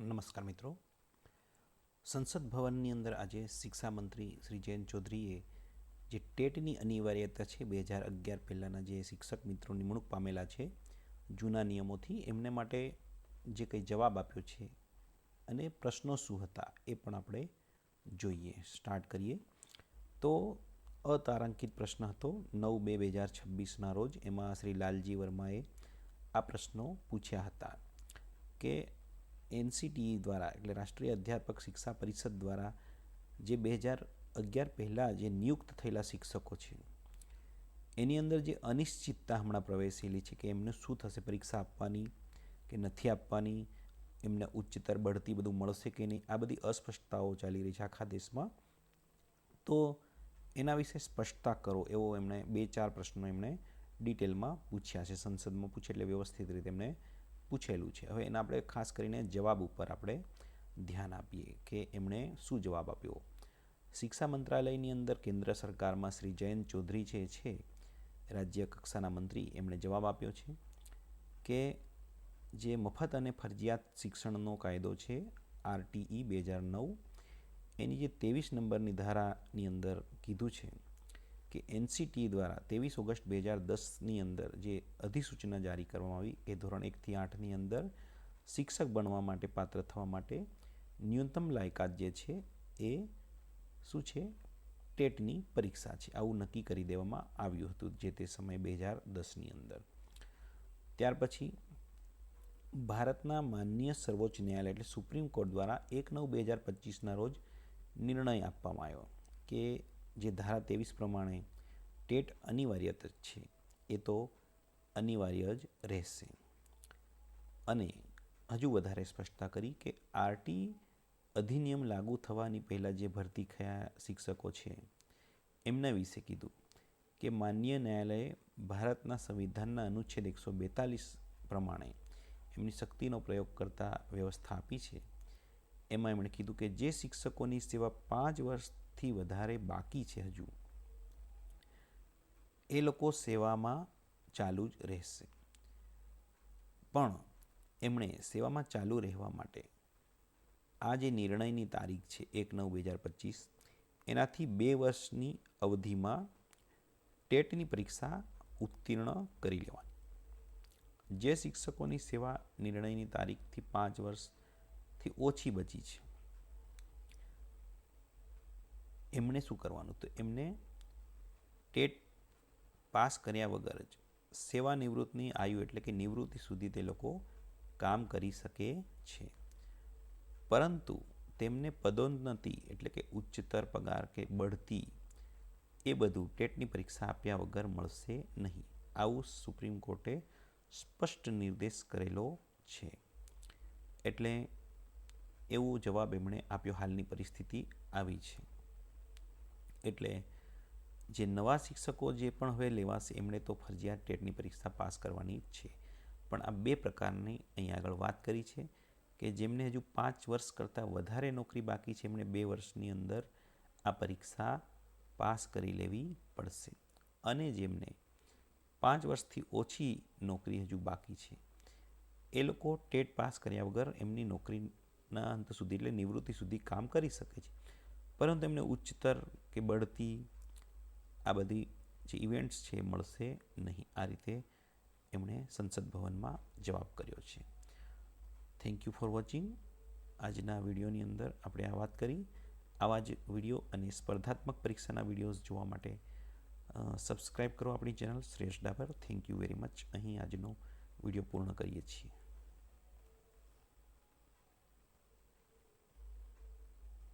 નમસ્કાર મિત્રો. સંસદ ભવનની અંદર આજે શિક્ષા મંત્રી શ્રી જયંત ચૌધરીએ જે ટેટની અનિવાર્યતા છે બે હજાર અગિયાર પહેલાંના જે શિક્ષક મિત્રો નિમણૂક પામેલા છે, જૂના નિયમોથી એમને માટે જે કંઈ જવાબ આપ્યો છે અને પ્રશ્નો શું હતા એ પણ આપણે જોઈએ. સ્ટાર્ટ કરીએ. તો અતારાંકિત પ્રશ્ન હતો, નવ બે બે હજાર છવ્વીસના રોજ એમાં શ્રી લાલજી વર્માએ આ પ્રશ્નો પૂછ્યા હતા કે એનસીટીઈ દ્વારા એટલે રાષ્ટ્રીય અધ્યાપક શિક્ષા પરિષદ દ્વારા જે બે હજાર અગિયાર પહેલાં જે નિયુક્ત થયેલા શિક્ષકો છે, એની અંદર જે અનિશ્ચિતતા હમણાં પ્રવેશેલી છે કે એમને શું થશે પરીક્ષા આપવાની કે નથી આપવાની, એમને ઉચ્ચતર બઢતી બધું મળશે કે નહીં, આ બધી અસ્પષ્ટતાઓ ચાલી રહી છે આખા દેશમાં. તો એના વિશે સ્પષ્ટતા કરો એવો એમણે બે ચાર પ્રશ્નો એમણે ડિટેલમાં પૂછ્યા છે, સંસદમાં પૂછે એટલે વ્યવસ્થિત રીતે એમણે પૂછેલું છે. હવે એના આપણે ખાસ કરીને જવાબ ઉપર આપણે ધ્યાન આપીએ કે એમણે શું જવાબ આપ્યો? શિક્ષા મંત્રાલયની અંદર કેન્દ્ર સરકારમાં શ્રી જયંત ચૌધરી જે છે, રાજ્ય કક્ષાના મંત્રી, એમણે જવાબ આપ્યો છે કે જે મફત અને ફરજિયાત શિક્ષણનો કાયદો છે, આરટીઈ બે હજાર નવ, એની જે ત્રેવીસ નંબરની ધારાની અંદર કીધું છે. કે એનસીટી દ્વારા ત્રેવીસ ઓગસ્ટ બે હજાર દસની અંદર જે અધિસૂચના જારી કરવામાં આવી, એ ધોરણ એકથી આઠની અંદર શિક્ષક બનવા માટે પાત્ર થવા માટે ન્યૂનતમ લાયકાત જે છે એ શું છે? ટેટની પરીક્ષા છે. આવું નક્કી કરી દેવામાં આવ્યું હતું જે તે સમય બે હજાર દસની અંદર. ત્યાર પછી ભારતના માન્ય સર્વોચ્ચ ન્યાયાલય એટલે સુપ્રીમ કોર્ટ દ્વારા એક નવ બે હજાર પચીસના રોજ નિર્ણય આપવામાં આવ્યો કે જે ધારા ત્રેવીસ પ્રમાણે ટેટ અનિવાર્ય છે. એ તો અનિવાર્ય જ રહેશે. અને હજુ વધારે સ્પષ્ટતા કરી કે આરટી અધિનિયમ લાગુ થવાની પહેલાં જે ભરતી થયા શિક્ષકો છે, એમના વિશે કીધું કે માન્ય ન્યાયાલયે ભારતના સંવિધાનના અનુચ્છેદ એકસો બેતાલીસ પ્રમાણે એમની શક્તિનો પ્રયોગ કરતા વ્યવસ્થા આપી છે. એમાં એમણે કીધું કે જે શિક્ષકોની સેવા પાંચ વર્ષથી વધારે બાકી છે હજુ. એ લોકો સેવામાં ચાલુ જ રહેશે. પણ એમણે સેવામાં ચાલુ રહેવા માટે આ જે નિર્ણયની તારીખ છે એક નવ બે હજાર પચીસ, એનાથી બે વર્ષની અવધિમાં ટેટની પરીક્ષા ઉત્તીર્ણ કરી લેવાની. જે શિક્ષકોની સેવા નિર્ણયની તારીખથી પાંચ વર્ષથી ઓછી બચી છે. એમણે શું કરવાનું? તો એમને ટેટ પાસ કર્યા વગર જ સેવાનિવૃત્તની આયુ એટલે કે નિવૃત્તિ સુધી તે લોકો કામ કરી શકે છે. પરંતુ તેમને પદોન્નતિ એટલે કે ઉચ્ચતર પગાર કે બઢતી એ બધું ટેટની પરીક્ષા આપ્યા વગર મળશે નહીં. આવું સુપ્રીમ કોર્ટે સ્પષ્ટ નિર્દેશ કરેલો છે. એટલે એવો જવાબ એમણે આપ્યો. હાલની પરિસ્થિતિ આવી છે. એટલે જે નવા શિક્ષકો જે પણ હવે લેવાશે, એમણે તો ફરજિયાત ટેટની પરીક્ષા પાસ કરવાની જ છે. પણ આ બે પ્રકારની અહીંયા આગળ વાત કરી છે કે જેમને હજુ પાંચ વર્ષ કરતાં વધારે નોકરી બાકી છે, એમણે બે વર્ષની અંદર આ પરીક્ષા પાસ કરી લેવી પડશે. અને જેમને પાંચ વર્ષથી ઓછી નોકરી હજુ બાકી છે, એ લોકો ટેટ પાસ કર્યા વગર એમની નોકરીના અંત સુધી એટલે નિવૃત્તિ સુધી કામ કરી શકે છે. પરંતુ એમને ઉચ્ચતર કે બઢતી આ બધી જે ઇવેન્ટ્સ છે મળશે નહીં. આ રીતે એમણે સંસદ ભવનમાં જવાબ કર્યો છે. થેન્ક યુ ફોર વોચિંગ આજના વિડીયોની અંદર આપણે આ વાત કરી. આવા જ વીડિયો અને સ્પર્ધાત્મક પરીક્ષાના વિડીયોઝ જોવા માટે સબસ્ક્રાઈબ કરો આપણી ચેનલ શ્રેષ્ઠ Dabur. Thank you very much અહીં આજનો વીડિયો પૂર્ણ કરીએ છીએ.